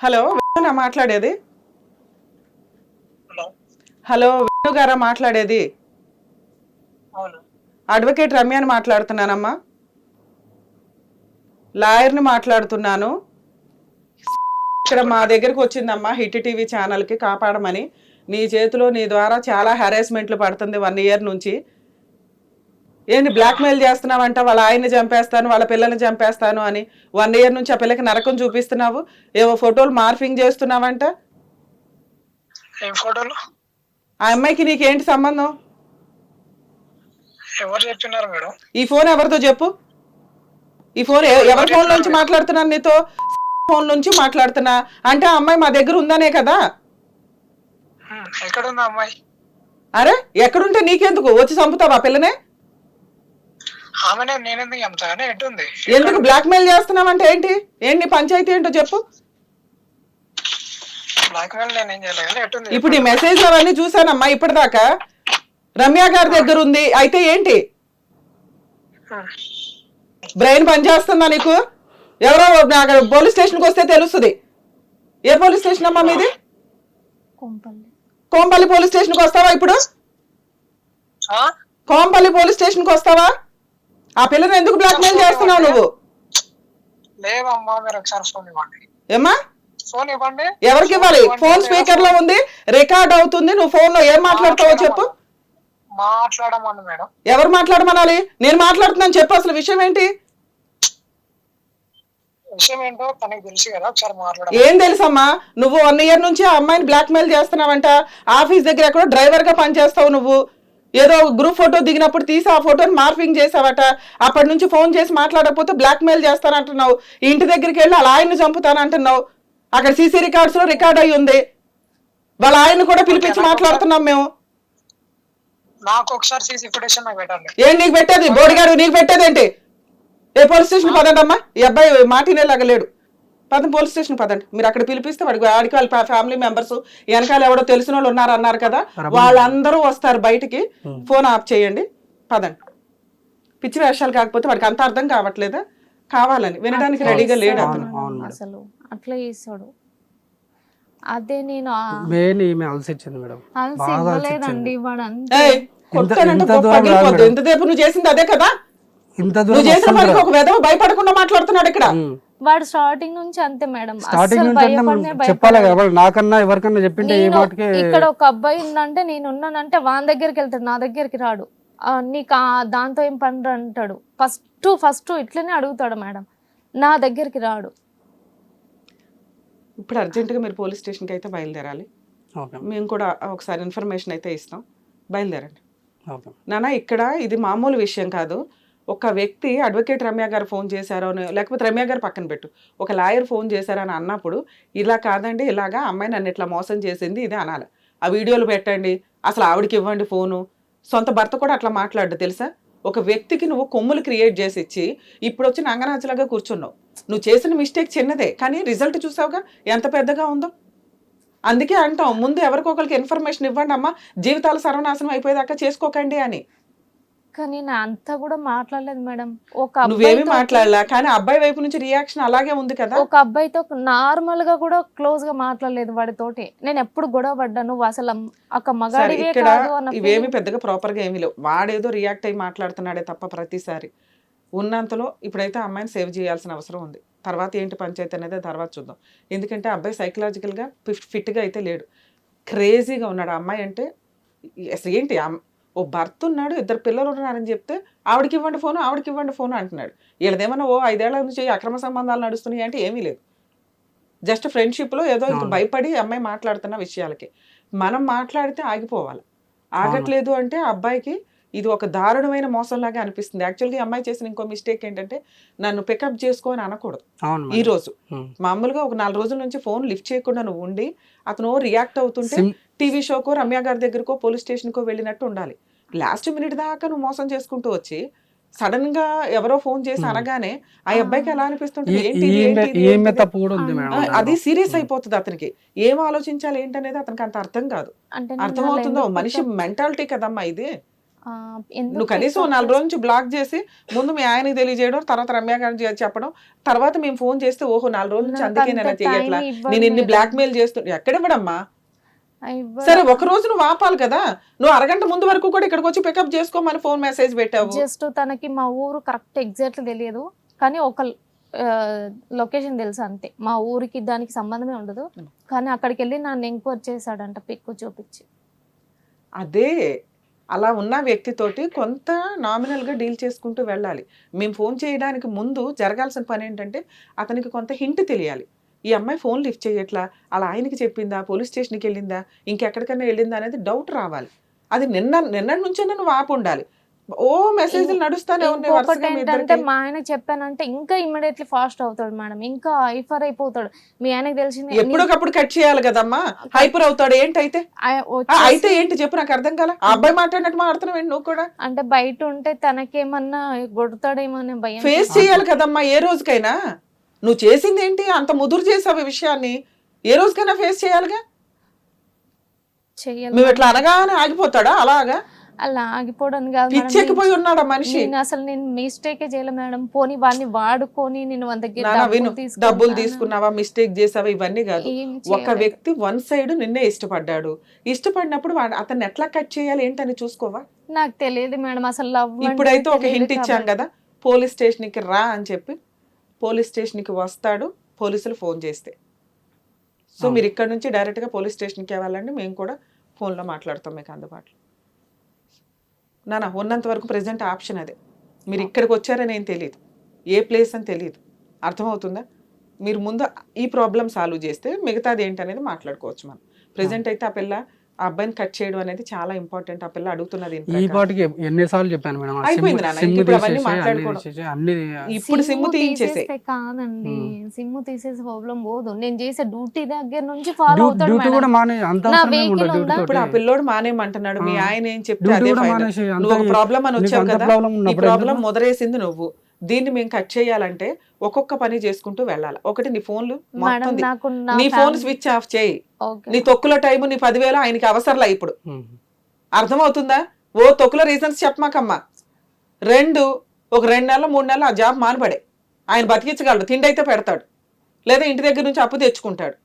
Hello విష్ణునా మాట్లాడేది? Hello. Vishnu గారా మాట్లాడేది? అవును. అడ్వకేట్ రమ్యని మాట్లాడుతున్నానమ్మా. లాయర్ని మాట్లాడుతున్నాను. ఇక్కడ మా దగ్గరికి వచ్చిందమ్మా హిట్ టీవీ ఛానల్కి కాపాడమని. నీ చేతిలో నీ ద్వారా చాలా హెరాస్మెంట్లు పడుతుంది వన్ ఇయర్ నుంచి. ఏంటి బ్లాక్మెయిల్ చేస్తున్నావంట? వాళ్ళ ఆయన్ని చంపేస్తాను వాళ్ళ పిల్లల్ని చంపేస్తాను అని వన్ ఇయర్ నుంచి ఆ పిల్లకి నరకం చూపిస్తున్నావు? ఏవో ఫోటోలు మార్ఫింగ్ చేస్తున్నావంట? ఆ అమ్మాయికి నీకేంటి సంబంధం? ఎవరు చెప్పినారు మేడం? ఈ ఫోన్ ఎవరితో చెప్పు? ఈ ఫోన్ ఎవరి ఫోన్ నుంచి మాట్లాడుతున్నాను నీతో? ఫోన్ నుంచి మాట్లాడుతున్నా. అంటే ఆ అమ్మాయి మా దగ్గర ఉందనే కదా? ఎక్కడుంది అమ్మాయి? అరే ఎక్కడుంటే నీకెందుకు? వచ్చి చంపుతావా పిల్లనే? ఆమెనే నేనెందుకు చంపుతా? కానీ ఎటుంది ఎందుకు బ్లాక్మెయిల్ చేస్తున్నావంటే ఏంటి? ఏంటి నీ పంచాయతీ ఏంటో చెప్పు. బ్లాక్ మెయిల్ నేను చేయలేదు ఇప్పుడు ఈ మెసేజ్ అవన్నీ చూసానమ్మా ఇప్పటిదాకా. రమ్య గారి దగ్గర ఉంది. అయితే ఏంటి? బ్రెయిన్ పనిచేస్తుందా నీకు? ఎవరో పోలీస్ స్టేషన్కి వస్తే తెలుస్తుంది. ఏ పోలీస్ స్టేషన్ అమ్మా మీది? కొంపల్లి. కోంపల్లి పోలీస్ స్టేషన్కి వస్తావా ఇప్పుడు? ఆ? కోంపల్లి పోలీస్ స్టేషన్కి వస్తావా? ఆ పిల్లని ఎందుకు బ్లాక్మెయిల్ చేస్తున్నావు నువ్వు? లేదమ్మా మీరు ఒకసారి ఫోన్ ఇవ్వండి. ఏమ్మా? ఫోన్ ఇవ్వండి. ఎవరికి ఇవ్వాలి? ఫోన్ స్పీకర్లో ఉంది రికార్డ్ అవుతుంది నువ్వు ఫోన్లో ఏం మాట్లాడతావో చెప్పు. మాట్లాడమను మేడం. ఎవరు మాట్లాడమనాలి? నేను మాట్లాడుతున్నాను చెప్పు అసలు విషయం ఏంటి? విషయం ఏంటో తనకి తెలుసు కదా ఒకసారి మాట్లాడ ఏం తెలుసమ్మా? నువ్వు వన్ ఇయర్ నుంచి ఆ అమ్మాయిని బ్లాక్మెయిల్ చేస్తున్నావంట. ఆఫీస్ దగ్గర ఎక్కడో డ్రైవర్గా పనిచేస్తావు నువ్వు. ఏదో గ్రూప్ ఫోటో దిగినప్పుడు తీసి ఆ ఫోటోని మార్ఫింగ్ చేసావట. అప్పటి నుంచి ఫోన్ చేసి మాట్లాడకపోతే బ్లాక్మెయిల్ చేస్తానంటున్నావు. ఇంటి దగ్గరికి వెళ్ళి అలా ఆయన్ని చంపుతానంటున్నావు. అక్కడ సీసీ రికార్డ్స్లో రికార్డ్ అయి ఉంది. వాళ్ళ ఆయన్ని కూడా పిలిపించి మాట్లాడుతున్నాం మేము. నాకు ఒకసారి సీసీ ఫుటేషన్ నాకు ఏం నీకు పెట్టేది? బోడిగాడు నీకు పెట్టేది ఏంటి ఏ పోలీస్ స్టేషన్ పదండి అమ్మా ఈ అబ్బాయి మాటినేలాగా లేడు. పదండి పోలీస్ స్టేషన్ పదండి. మీరు అక్కడ పిలిపిస్తే వాడికి ఆడికి వాళ్ళ ఫ్యామిలీ మెంబర్స్ వెనకాల ఎవడో తెలిసిన వాళ్ళు ఉన్నారు అన్నారు కదా వాళ్ళందరూ వస్తారు బయటికి. ఫోన్ ఆఫ్ చేయండి. పదండి. పిచ్చి వేషాలు కాకపోతే వాడికి అంత అర్థం కావట్లేదా? కావాలని. వినడానికి రెడీగా లేడు అసలు అట్లా చేస్తాడు అదే నేను మెయిన్ ఈమె మేడం. వాడు అంతే నువ్వు చేసింది అదే కదా? ఇంత నువ్వు దూరం చేసిన పనికి ఒక విధవ భయపడకుండా మాట్లాడుతున్నాడు ఇక్కడ. వాడు స్టార్టింగ్ నుంచి అంతే మేడం. స్టార్టింగ్ నుంచి చెప్పాలి కదా నాకన్నా ఎవరికన్నా చెప్పింటే నేను మాటకి ఇక్కడ ఒక అబ్బాయి ఉందంటే నేను ఉన్నానంటే వాని దగ్గరికి వెళ్తాడు నా దగ్గరికి రాడు. ఆ, నీకు ఆ దాంతో ఏం పని అంటాడు. ఫస్ట్ ఫస్ట్ ఇట్లనే అడుగుతాడు మేడం. నా దగ్గరికి రాడు. ఇప్పుడు అర్జెంటుగా మీరు పోలీస్ స్టేషన్కి అయితే బయలుదేరాలి. ఓకే. మేము కూడా ఒకసారి ఇన్ఫర్మేషన్ అయితే ఇస్తాం. బయలుదేరండి. ఓకే. నాన్న ఇక్కడ ఇది మామూలు విషయం కాదు. ఒక వ్యక్తి అడ్వకేట్ రమ్య గారు ఫోన్ చేశారో అని- లేకపోతే రమ్య గారు పక్కన పెట్టు. ఒక లాయర్ ఫోన్ చేశారని అన్నప్పుడు ఇలా కాదండి ఇలాగా అమ్మాయి నన్ను ఇట్లా మోసం చేసింది ఇది అనాలి. ఆ వీడియోలు పెట్టండి అసలు ఆవిడకి ఇవ్వండి ఫోను. సొంత భర్త కూడా అట్లా మాట్లాడు తెలుసా? ఒక వ్యక్తికి నువ్వు కొమ్ములు క్రియేట్ చేసి ఇచ్చి ఇప్పుడు వచ్చి నంగనాచలాగా కూర్చున్నావు. నువ్వు చేసిన మిస్టేక్ చిన్నదే కానీ రిజల్ట్ చూసావుగా? ఎంత పెద్దగా ఉందో? అందుకే అంటాం ముందు ఎవరికొకరికి ఇన్ఫర్మేషన్ ఇవ్వండి అమ్మా జీవితాలు సర్వనాశనం అయిపోయేదాకా చేసుకోకండి అని. కానీ నేను అంతా కూడా మాట్లాడలేదు మేడం. ఒక నువ్వేమి మాట్లాడలా? కానీ అబ్బాయి వైపు నుంచి రియాక్షన్ అలాగే ఉంది కదా? ఒక అబ్బాయితో నార్మల్గా కూడా క్లోజ్గా మాట్లాడలేదు వాడితోటి. నేను ఎప్పుడు గొడవ పడ్డా నువ్వు అసలు ఒక మగాడివే కాదు అన్న ఇవేమి. పెద్దగా ప్రాపర్గా ఏమీ లేవు. వాడేదో రియాక్ట్ అయ్యి మాట్లాడుతున్నాడే తప్ప ప్రతిసారి. ఉన్నంతలో ఇప్పుడైతే అమ్మాయిని సేవ్ చేయాల్సిన అవసరం ఉంది. తర్వాత ఏంటి పంచాయతీ అనేది తర్వాత చూద్దాం. ఎందుకంటే అబ్బాయి సైకలాజికల్గా ఫిట్గా అయితే లేడు. క్రేజీగా ఉన్నాడు. అమ్మాయి అంటే అసలు ఏంటి? ఓ భర్త ఉన్నాడు ఇద్దరు పిల్లలు ఉన్నారని చెప్తే ఆవిడకి ఇవ్వండి ఫోను ఆవిడకి ఇవ్వండి ఫోను అంటున్నాడు. వీళ్ళదేమన్నా ఓ ఐదేళ్ళ నుంచి అక్రమ సంబంధాలు నడుస్తున్నాయి అంటే ఏమీ లేదు. జస్ట్ ఫ్రెండ్షిప్లో ఏదో ఇంక. భయపడి అమ్మాయి మాట్లాడుతున్న విషయాలకి. మనం మాట్లాడితే ఆగిపోవాలి. ఆగట్లేదు అంటే అబ్బాయికి ఇది ఒక దారుణమైన మోసంలాగా అనిపిస్తుంది. యాక్చువల్గా అమ్మాయి చేసిన ఇంకో మిస్టేక్ ఏంటంటే నన్ను పికప్ చేసుకో అని అనకూడదు. ఈ. రోజు. మామూలుగా ఒక నాలుగు రోజుల నుంచి ఫోన్ లిఫ్ట్ చేయకుండా నువ్వు ఉండి అతను రియాక్ట్ అవుతుంటే టీవీ షోకో రమ్య గారి దగ్గరకో పోలీస్ స్టేషన్కో వెళ్ళినట్టు ఉండాలి. లాస్ట్ మినిట్ దాకా నువ్వు మోసం చేసుకుంటూ వచ్చి సడన్గా ఎవరో ఫోన్ చేసి. అనగానే ఆ అబ్బాయికి ఎలా దాంట్లో. అది సీరియస్ అయిపోతుంది అతనికి. ఏం ఆలోచించాలి ఏంటనేది అతనికి అంత అర్థం కాదు. అర్థమవుతుందో ఎందుకు మనిషి మెంటాలిటీ కదమ్మా ఇది. నువ్వు కనీసం నాలుగు రోజుల నుంచి బ్లాక్ చేసి ముందు మీ ఆయనకి తెలియజేయడం తర్వాత రమ్య గారికి చెప్పడం తర్వాత మేము ఫోన్ చేస్తే ఓహో నాలుగు రోజుల నుంచి అందుకే నేను ఇవ్వరు నేను ఇన్ని. బ్లాక్ మెయిల్ చేస్తు ఎక్కడివ్వడమ్మా. సరే ఒక రోజు నువ్వు ఆపాలి కదా. నువ్వు అరగంట ముందు వరకు కూడా ఇక్కడికి వచ్చి పికప్ చేసుకోమని ఫోన్ మెసేజ్ పెట్టావు. జస్ట్ తనకి మా ఊరు కరెక్ట్ ఎగ్జాక్ట్ తెలియదు. కానీ ఒక లొకేషన్ తెలుసు అంతే. మా ఊరికి దానికి సంబంధమే ఉండదు. కానీ అక్కడికి వెళ్ళి నన్ను ఎంక్వైరీ చేశాడంట పిక్కు చూపించి. అదే అలా ఉన్న వ్యక్తితోటి కొంత నామినల్గా డీల్ చేసుకుంటూ వెళ్ళాలి. మేము ఫోన్ చేయడానికి ముందు జరగాల్సిన పని ఏంటంటే అతనికి కొంత హింట్ తెలియాలి. ఈ అమ్మాయి ఫోన్ లిఫ్ట్ చేయట్లా? అలా ఆయనకి చెప్పిందా? పోలీస్ స్టేషన్కి వెళ్ళిందా? ఇంకెక్కడికైనా వెళ్ళిందా అనేది డౌట్ రావాలి. అది నిన్న నిన్నటి నుంచే నువ్వు ఆపు ఉండాలి. ఓ మెసేజ్లు నడుస్తానే ఏంటంటే. మా ఆయన చెప్పానంటే ఇంకా ఇమ్మీడియట్లీ ఫాస్ట్ అవుతాడు మేడం. ఇంకా హైఫర్ అయిపోతాడు. మీ ఆయనకి తెలిసింది ఎప్పటికప్పుడు కట్ చేయాలి కదమ్మా. హైపర్ అవుతాడు. ఏంటైతే? ఆ, వచ్చేసి- అయితే ఏంటి చెప్పు నాకు అర్థం కాల. ఆ అబ్బాయి మాట్లాడినట్టు మాట్లాడుతున్నావు ఏంటి నువ్వు కూడా? అంటే బయట ఉంటే తనకేమన్నా కొడతాడేమో అనే భయం. ఫేస్ చేయాలి కదమ్మా. ఏ రోజుకైనా. నువ్వు చేసింది ఏంటి అంత ముదురు చేసావు ఈ విషయాన్ని. ఏ రోజుకైనా ఫేస్ చేయాలిగా? చెయ్యాలి. నువ్వు ఇట్లా అనగానే ఆగిపోతాడా? అలాగా? అలా ఆగిపోవడానికి కాదు మేడం. పిచ్చెక్కిపోయి ఉన్నాడా మనిషి? నేను అసలు నేను మిస్టేకే చేయలే మేడం. పోనీ వాడిని వాడుకొని నేను వాళ్ళ దగ్గర నానా విను. డబ్బులు? తీసుకున్నావా? మిస్టేక్ చేసావా? ఇవన్నీ కాదు. ఏం ఒక చేయలేదు. వ్యక్తి వన్ సైడ్ నిన్నే ఇష్టపడ్డాడు. ఇష్టపడినప్పుడు వాడు అతన్ని ఎట్లా కట్ చేయాలి ఏంటని చూసుకోవా? నాకు తెలియదు మేడం. అసలు లవ్ ఇప్పుడైతే ఒక హింట్ ఇచ్చాం. కదా పోలీస్ స్టేషన్కి రా అని చెప్పి పోలీస్ స్టేషన్కి వస్తాడు పోలీసులు ఫోన్ చేస్తే. సో. మీరు ఇక్కడ నుంచి డైరెక్ట్గా పోలీస్ స్టేషన్కి వెళ్ళాలండి. మేము కూడా ఫోన్లో మాట్లాడతాం మీకు అందుబాటులో. నానా ఉన్నంత వరకు ప్రజెంట్ ఆప్షన్ అదే. మీరు ఇక్కడికి వచ్చారని ఏం తెలియదు ఏ ప్లేస్ అని తెలియదు అర్థమవుతుందా? మీరు ముందు ఈ ప్రాబ్లం సాల్వ్ చేస్తే మిగతాది ఏంటనేది మాట్లాడుకోవచ్చు మనం. ప్రజెంట్ అయితే ఆ పిల్ల ఆ అబ్బాయిని కట్ చేయడం అనేది చాలా ఇంపార్టెంట్ ఆ పిల్ల అడుగుతున్నది ఈ. పాటికి ఎన్నిసార్లు చెప్పాను మేడం అయిపోయింది నాన్న. ఇప్పుడు అవన్నీ మాట్లాడుకోవడం. తీసేసి, అన్ని ఇప్పుడు సిమ్ సిమ్ము తీయించేసే కాదండి Hmm. సిమ్ తీసేసి ప్రాబ్లం పోదు నేను చేసే డ్యూటీ దగ్గర నుంచి ఫాలో అవుతాడు డ్యూటీ. కూడా మానే అంత ఇప్పుడు ఆ. పిల్లోడు మానేయమంటున్నాడు మీ. ఆయన ఏం చెప్తే అదే నువ్వు ఒక ప్రాబ్లం అని వచ్చావు కదా ప్రాబ్లం ఈ ప్రాబ్లం? మొదలేసింది నువ్వు దీన్ని మేము కట్ చేయాలంటే ఒక్కొక్క పని చేసుకుంటూ వెళ్ళాలి. ఒకటి నీ ఫోన్లు మొత్తం నా ఫోన్ స్విచ్ ఆఫ్ చేయి. నీ తొక్కుల టైం నీ పదివేలు ఆయనకి అవసరంలా ఇప్పుడు. అర్థమవుతుందా? ఓ తొక్కుల రీజన్స్ చెప్పమాకమ్మా. రెండు ఒక రెండు నెలలు మూడు నెలలు ఆ జాబ్ మానబడే. ఆయన బతికించగలడు తిండి అయితే పెడతాడు. లేదా ఇంటి దగ్గర నుంచి అప్పు తెచ్చుకుంటాడు.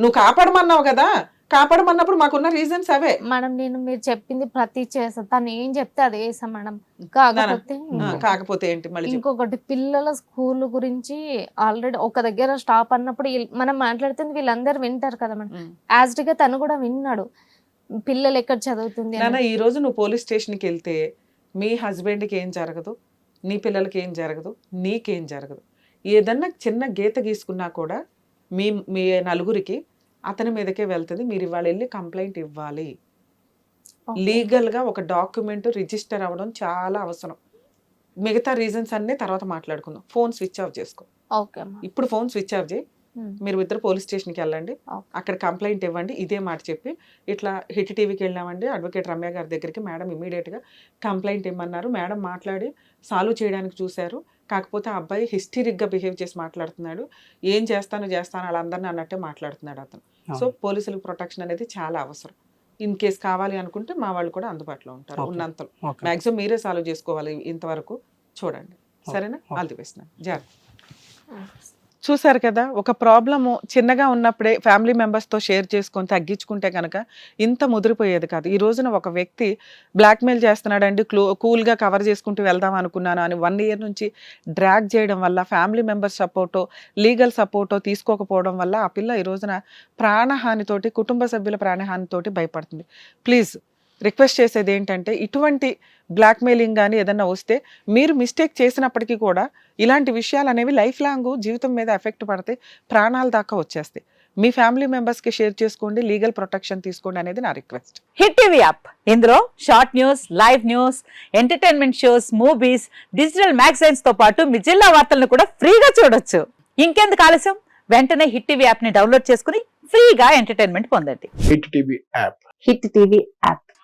నువ్వు కాపాడమన్నావు కదా? కాపాడమన్నప్పుడు మాకున్న రీజన్స్ అవే. మేడం నేను మీరు చెప్పింది ప్రతి చేస్తా తను ఏం చెప్తే అది వేసా మేడం కాకపోతే కాకపోతే ఏంటి మళ్ళీ. ఇంకొకటి పిల్లల స్కూల్ గురించి ఆల్రెడీ ఒక దగ్గర స్టాప్ అన్నప్పుడు మనం మాట్లాడుతుంది వీళ్ళందరూ వింటారు కదా మేడం ఉమ్. యాజ్గా తను కూడా విన్నాడు. పిల్లలు ఎక్కడ చదువుతుంది ఈ రోజు నువ్వు పోలీస్ స్టేషన్కి వెళ్తే మీ హస్బెండ్కి ఏం జరగదు? నీ పిల్లలకి ఏం జరగదు? నీకేం జరగదు? ఏదన్నా చిన్న గీత గీసుకున్నా కూడా మీ మీ నలుగురికి అతని మీదకే వెళ్తుంది. మీరు ఇవాళ వెళ్ళి కంప్లైంట్ ఇవ్వాలి. లీగల్గా ఒక డాక్యుమెంట్ రిజిస్టర్ అవ్వడం చాలా అవసరం. మిగతా రీజన్స్ అన్నీ తర్వాత మాట్లాడుకుందాం. ఫోన్ స్విచ్ ఆఫ్ చేసుకో. ఇప్పుడు ఫోన్ స్విచ్ ఆఫ్ చేయి. మీరు ఇద్దరు పోలీస్ స్టేషన్కి వెళ్ళండి. అక్కడ కంప్లైంట్ ఇవ్వండి. ఇదే మాట చెప్పి ఇట్లా హిట్ టీవీకి వెళ్ళామండి అడ్వకేట్ రమ్య గారి దగ్గరికి మేడం ఇమీడియట్గా కంప్లైంట్ ఇమ్మన్నారు. మేడం మాట్లాడి సాల్వ్ చేయడానికి చూశారు. కాకపోతే ఆ అబ్బాయి హిస్టరిక్గా బిహేవ్ చేసి మాట్లాడుతున్నాడు. ఏం చేస్తాను చేస్తాను వాళ్ళందరినీ అన్నట్టే మాట్లాడుతున్నాడు అతను. సో. పోలీసులకు ప్రొటెక్షన్ అనేది చాలా అవసరం. ఇన్ కేస్ కావాలి అనుకుంటే మా వాళ్ళు కూడా అందుబాటులో ఉంటారు. ఉన్నంతలో. మ్యాక్సిమం మీరే సాల్వ్ చేసుకోవాలి ఇంతవరకు. చూడండి. సరేనా. All the best. జాగ్రత్త. చూసారు కదా ఒక ప్రాబ్లము చిన్నగా ఉన్నప్పుడే ఫ్యామిలీ మెంబర్స్తో షేర్ చేసుకొని తగ్గించుకుంటే కనుక ఇంత ముదిరిపోయేది కాదు. ఈ రోజున ఒక వ్యక్తి బ్లాక్మెయిల్ చేస్తున్నాడండి క్లో కూల్గా కవర్ చేసుకుంటూ వెళ్దాం అనుకున్నాను అని వన్ ఇయర్ నుంచి డ్రాగ్ చేయడం వల్ల ఫ్యామిలీ మెంబర్స్ సపోర్టో లీగల్ సపోర్టో తీసుకోకపోవడం వల్ల ఆ పిల్ల ఈ రోజున ప్రాణహానితోటి కుటుంబ సభ్యుల ప్రాణహానితోటి భయపడుతుంది. ప్లీజ్ రిక్వెస్ట్ చేసేది ఏంటంటే ఇటువంటి బ్లాక్మెయిలింగ్ కానీ ఏదన్నా వస్తే మీరు మిస్టేక్ చేసినప్పటికీ కూడా ఇలాంటి విషయాలు అనేవి లైఫ్ లాంగ్ జీవితం మీద ఎఫెక్ట్ పడితే ప్రాణాల దాకా వచ్చేస్తాయి. మీ ఫ్యామిలీ మెంబర్స్కి షేర్ చేసుకోండి లీగల్ ప్రొటెక్షన్ తీసుకోండి అనేది నా రిక్వెస్ట్. Hit TV app. ఇందులో short news live news entertainment shows movies digital మ్యాగజైన్స్తో పాటు మీ జిల్లా వార్తలను కూడా ఫ్రీగా చూడొచ్చు. ఇంకెందుకు ఆలస్యం? వెంటనే హిట్ టీవీ యాప్ని డౌన్లోడ్ చేసుకుని ఫ్రీగా ఎంటర్టైన్మెంట్ పొందండి. Hit TV app. Hit TV app.